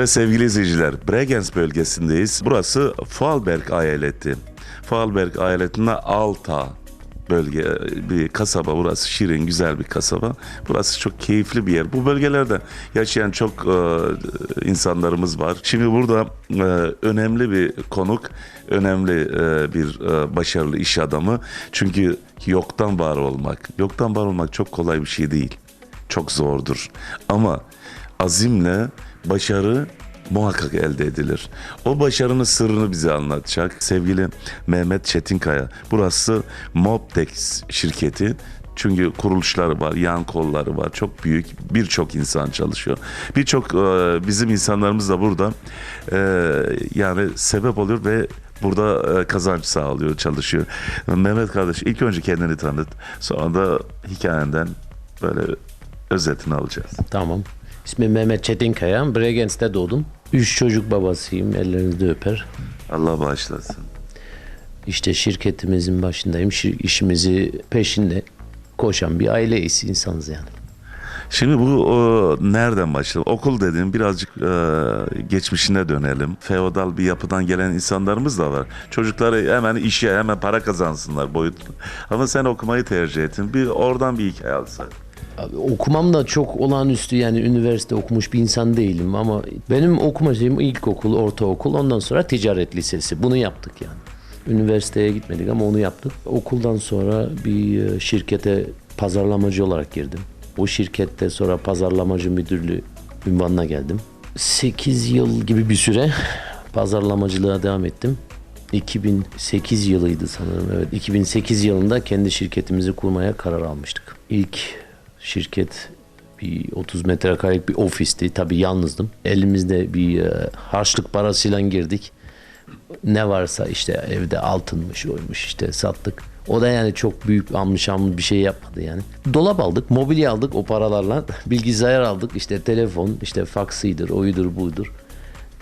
Evet sevgili izleyiciler, Bregenz bölgesindeyiz. Burası Vorarlberg eyaleti. Vorarlberg eyaletinde Alta bölge bir kasaba. Burası şirin güzel bir kasaba. Burası çok keyifli bir yer. Bu bölgelerde yaşayan çok e, insanlarımız var. Şimdi burada e, önemli bir konuk önemli e, bir e, başarılı iş adamı. Çünkü yoktan var olmak yoktan var olmak çok kolay bir şey değil. Çok zordur. Ama azimle başarı muhakkak elde edilir. O başarının sırrını bize anlatacak sevgili Mehmet Çetinkaya. Burası Mobtex şirketi. Çünkü kuruluşları var, yan kolları var. Çok büyük, birçok insan çalışıyor. Birçok e, bizim insanlarımız da burada e, yani sebep oluyor ve burada e, kazanç sağlıyor, çalışıyor. Mehmet kardeş ilk önce kendini tanıt. Sonra da hikayenden böyle özetini alacağız. Tamam. İsmim Mehmet Çetinkaya. Bregenz'de doğdum. Üç çocuk babasıyım. Ellerinizde öper. Allah bağışlasın. İşte şirketimizin başındayım. Şir- işimizi peşinde koşan bir aileyiz insanız yani. Şimdi bu o, nereden başladı? Okul dediğim birazcık e, geçmişine dönelim. Feodal bir yapıdan gelen insanlarımız da var. Çocukları hemen işe hemen para kazansınlar boyutlu. Ama sen okumayı tercih ettin. Bir oradan bir hikaye alsak. Okumam da çok olağanüstü yani üniversite okumuş bir insan değilim ama benim okuma şeyim ilkokul, ortaokul ondan sonra ticaret lisesi. Bunu yaptık yani. Üniversiteye gitmedik ama onu yaptık. Okuldan sonra bir e, şirkete pazarlamacı olarak girdim. O şirkette sonra pazarlamacı müdürlüğü ünvanına geldim. 8 yıl gibi bir süre pazarlamacılığa devam ettim. 2008 yılıydı sanırım. Evet, 2008 yılında kendi şirketimizi kurmaya karar almıştık. İlk şirket bir 30 metrekarelik bir ofisti. Tabii yalnızdım. Elimizde bir e, harçlık parasıyla girdik. Ne varsa işte evde altınmış, oymuş işte sattık. O da yani çok büyük amlı bir şey yapmadı yani. Dolap aldık, mobilya aldık o paralarla. Bilgisayar aldık, işte telefon, işte faksıydır, oyudur, buydur.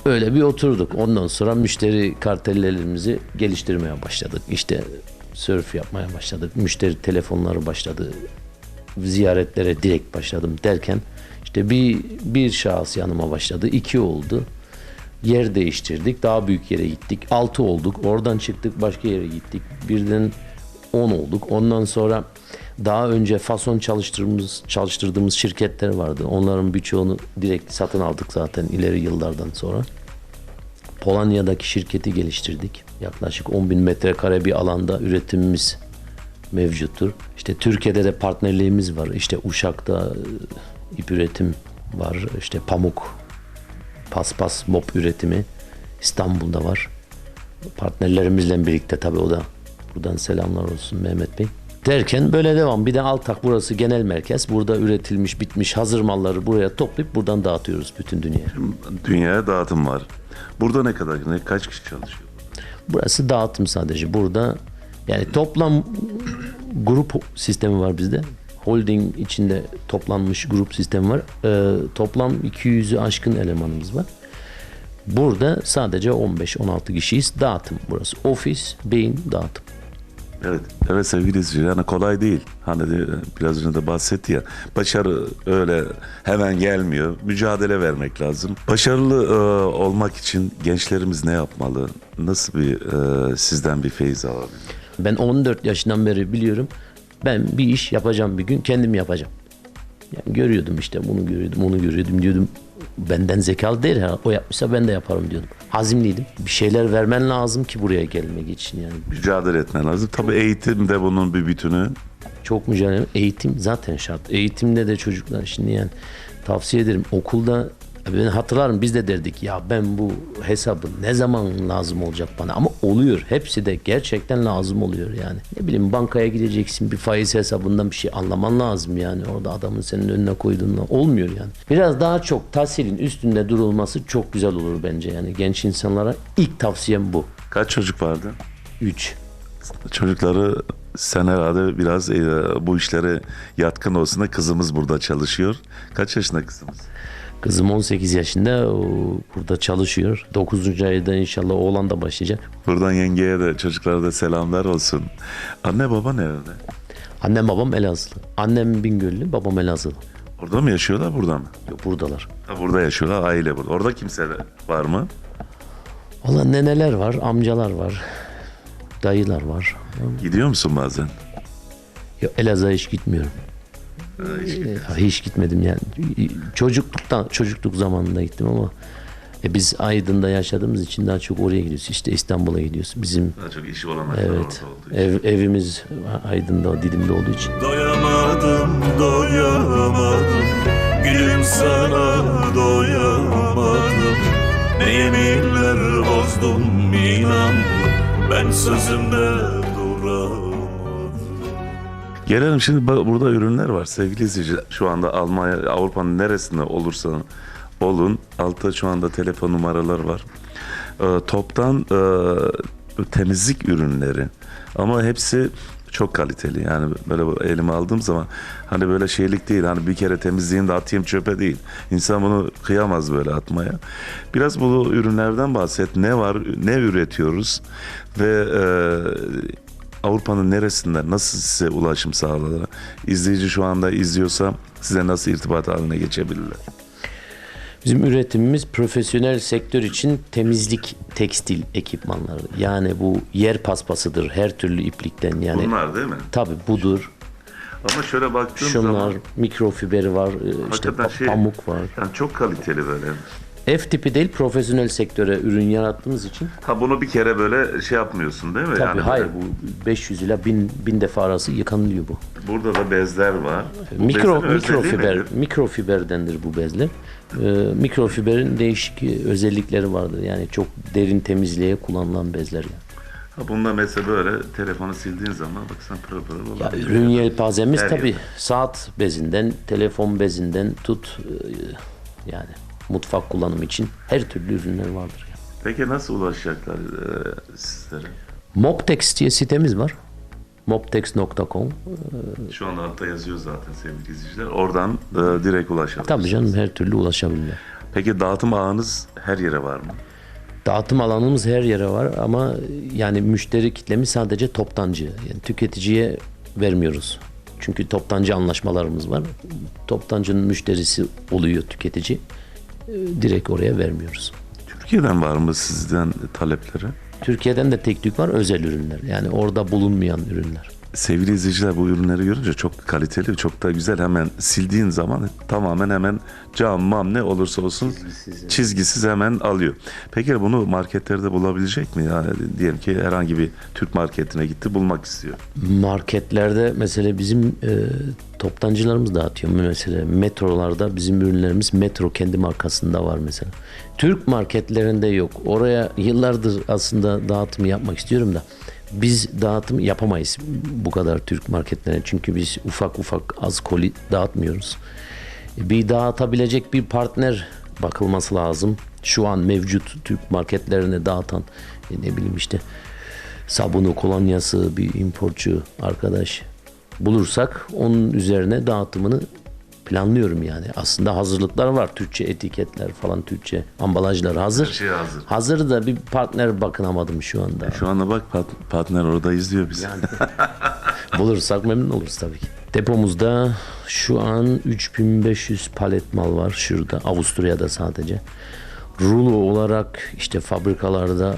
Öyle bir oturduk. Ondan sonra müşteri kartellerimizi geliştirmeye başladık. İşte surf yapmaya başladık. Müşteri telefonları başladı. Ziyaretlere direkt başladım derken işte bir bir şahıs yanıma başladı. iki oldu. Yer değiştirdik. Daha büyük yere gittik. Altı olduk. Oradan çıktık başka yere gittik. Birden 10 olduk. Ondan sonra daha önce fason çalıştırdığımız çalıştırdığımız şirketler vardı. Onların birçoğunu direkt satın aldık zaten ileri yıllardan sonra. Polonya'daki şirketi geliştirdik. Yaklaşık 10 bin metrekare bir alanda üretimimiz mevcuttur. İşte Türkiye'de de partnerliğimiz var. İşte Uşak'ta e, ip üretim var. İşte pamuk, paspas, mop üretimi İstanbul'da var. Partnerlerimizle birlikte tabii o da buradan selamlar olsun Mehmet Bey. Derken böyle devam. Bir de Altak burası genel merkez. Burada üretilmiş, bitmiş hazır malları buraya toplayıp buradan dağıtıyoruz bütün dünyaya. Dünyaya dağıtım var. Burada ne kadar, ne, kaç kişi çalışıyor? Burası dağıtım sadece. Burada yani toplam grup sistemi var bizde. Holding içinde toplanmış grup sistemi var. Ee, toplam 200'ü aşkın elemanımız var. Burada sadece 15-16 kişiyiz. Dağıtım burası. Ofis, beyin, dağıtım. Evet, evet sevgili izleyiciler hani kolay değil. Hani de, biraz önce de bahsetti ya. Başarı öyle hemen gelmiyor. Mücadele vermek lazım. Başarılı e, olmak için gençlerimiz ne yapmalı? Nasıl bir e, sizden bir feyiz alabilir? Ben 14 yaşından beri biliyorum. Ben bir iş yapacağım bir gün kendim yapacağım. Yani görüyordum işte bunu görüyordum onu görüyordum diyordum. Benden zekalı değil ha. O yapmışsa ben de yaparım diyordum. Azimliydim. Bir şeyler vermen lazım ki buraya gelmek için yani. Mücadele etmen lazım. Tabii eğitim de bunun bir bütünü. Çok mücadele. Eğitim zaten şart. Eğitimde de çocuklar şimdi yani tavsiye ederim. Okulda ben hatırlarım biz de derdik ya ben bu hesabı ne zaman lazım olacak bana ama oluyor. Hepsi de gerçekten lazım oluyor yani. Ne bileyim bankaya gideceksin bir faiz hesabından bir şey anlaman lazım yani. Orada adamın senin önüne koyduğunda olmuyor yani. Biraz daha çok tahsilin üstünde durulması çok güzel olur bence yani. Genç insanlara ilk tavsiyem bu. Kaç çocuk vardı? 3. Çocukları sen herhalde biraz e, bu işlere yatkın olsun da kızımız burada çalışıyor. Kaç yaşında kızımız? Kızım 18 yaşında burada çalışıyor. 9. ayda inşallah oğlan da başlayacak. Buradan yengeye de çocuklara da selamlar olsun. Anne baba nerede? Annem babam Elazığlı. Annem Bingöllü, babam Elazığlı. Orada mı yaşıyorlar burada mı? Yok, buradalar. Ha, burada yaşıyorlar aile burada. Orada kimse var mı? Valla neneler var, amcalar var, dayılar var. Gidiyor musun bazen? Ya Elazığ'a hiç gitmiyorum. Ha, hiç E, Hiç gitmedim yani. Çocukluktan, çocukluk zamanında gittim ama e, biz Aydın'da yaşadığımız için daha çok oraya gidiyoruz. İşte İstanbul'a gidiyoruz. Bizim Daha çok işi olanakları evet ev, evimiz Aydın'da, Didim'de olduğu için. Doyamadım, doyamadım Gülüm sana doyamadım Ne yeminler bozdum inan Ben sözümde Gelelim şimdi burada ürünler var sevgili izleyiciler. Şu anda Almanya, Avrupa'nın neresinde olursa olun. Altta şu anda telefon numaralar var. Ee, toptan e, temizlik ürünleri ama hepsi çok kaliteli. Yani böyle elime aldığım zaman hani böyle şeylik değil. Hani bir kere temizleyeyim de atayım çöpe değil. İnsan bunu kıyamaz böyle atmaya. Biraz bu ürünlerden bahset. Ne var, ne üretiyoruz ve e, Avrupa'nın neresinden nasıl size ulaşım sağladılar? İzleyici şu anda izliyorsa size nasıl irtibat haline geçebilirler? Bizim üretimimiz profesyonel sektör için temizlik tekstil ekipmanları. Yani bu yer paspasıdır her türlü iplikten yani. Bunlar değil mi? Tabi budur. Ama şöyle baktığım Şunlar zaman mikrofiberi var, e, işte pa- şey- pamuk var. yani çok kaliteli böyle. F tipi değil profesyonel sektöre ürün yarattığımız için. Ha bunu bir kere böyle şey yapmıyorsun değil mi? Tabii Yani hayır böyle- bu 500 ila 1000 bin defa arası yıkanılıyor bu. Burada da bezler var. Bu Mikro mikrofiber nedir? mikrofiberdendir bu bezler. Ee, mikrofiberin değişik e, özellikleri vardır. Yani çok derin temizliğe kullanılan bezler yani. Ha bunda mesela böyle telefonu sildiğin zaman bak sen pırıl pırıl Ya olabilir. ürün yelpazemiz tabii saat bezinden, telefon bezinden tut e, yani mutfak kullanımı için her türlü ürünler vardır. Yani. Peki nasıl ulaşacaklar e, sizlere? Moptex diye sitemiz var. moptex.com. Şu anda altta yazıyor zaten sevgili izleyiciler. Oradan e, direkt ulaşabilirsiniz. Tabii canım her türlü ulaşabilirler. Peki dağıtım ağınız her yere var mı? Dağıtım alanımız her yere var ama yani müşteri kitlemiz sadece toptancı. Yani tüketiciye vermiyoruz. Çünkü toptancı anlaşmalarımız var. Toptancının müşterisi oluyor tüketici. Ee, Direkt oraya vermiyoruz. Türkiye'den var mı sizden talepleri? Türkiye'den de tek tük var özel ürünler. Yani orada bulunmayan ürünler. Sevgili izleyiciler bu ürünleri görünce çok kaliteli, çok da güzel. Hemen sildiğin zaman tamamen hemen cam, mam ne olursa olsun Çizgisiz, çizgisiz, hemen alıyor. Peki bunu marketlerde bulabilecek mi? Yani diyelim ki herhangi bir Türk marketine gitti bulmak istiyor. Marketlerde mesela bizim e, toptancılarımız dağıtıyor. Mesela metrolarda bizim ürünlerimiz metro kendi markasında var mesela. Türk marketlerinde yok. Oraya yıllardır aslında dağıtım yapmak istiyorum da biz dağıtım yapamayız bu kadar Türk marketlerine. Çünkü biz ufak ufak az koli dağıtmıyoruz. Bir dağıtabilecek bir partner bakılması lazım. Şu an mevcut Türk marketlerine dağıtan e, ne bileyim işte sabunu, kolonyası bir importçu arkadaş bulursak onun üzerine dağıtımını planlıyorum yani. Aslında hazırlıklar var. Türkçe etiketler falan, Türkçe ambalajlar hazır. Her şey hazır. Hazır da bir partner bakınamadım şu anda. Şu anda bak partner orada izliyor bizi. Bulursak memnun oluruz tabii ki. Depomuzda şu an 3500 palet mal var şurada. Avusturya'da sadece. Rulo olarak işte fabrikalarda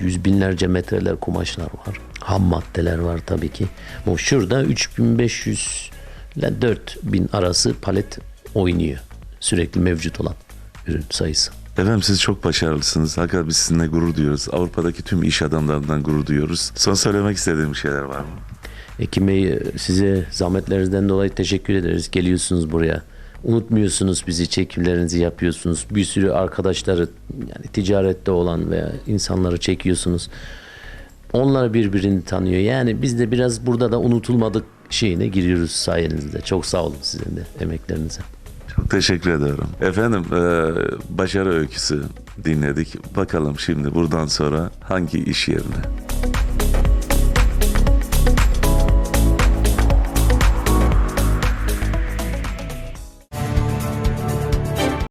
yüz binlerce metreler kumaşlar var. Ham maddeler var tabii ki. Bu şurada 3500 ile 4000 arası palet oynuyor. Sürekli mevcut olan ürün sayısı. Efendim siz çok başarılısınız. Hakikaten biz sizinle gurur duyuyoruz. Avrupa'daki tüm iş adamlarından gurur duyuyoruz. Son söylemek istediğim şeyler var mı? Ekim Bey size zahmetlerinizden dolayı teşekkür ederiz. Geliyorsunuz buraya. Unutmuyorsunuz bizi, çekimlerinizi yapıyorsunuz. Bir sürü arkadaşları yani ticarette olan veya insanları çekiyorsunuz. Onlar birbirini tanıyor. Yani biz de biraz burada da unutulmadık şeyine giriyoruz sayenizde. Çok sağ olun sizin de emeklerinize. Çok teşekkür ediyorum. Efendim e, başarı öyküsü dinledik. Bakalım şimdi buradan sonra hangi iş yerine?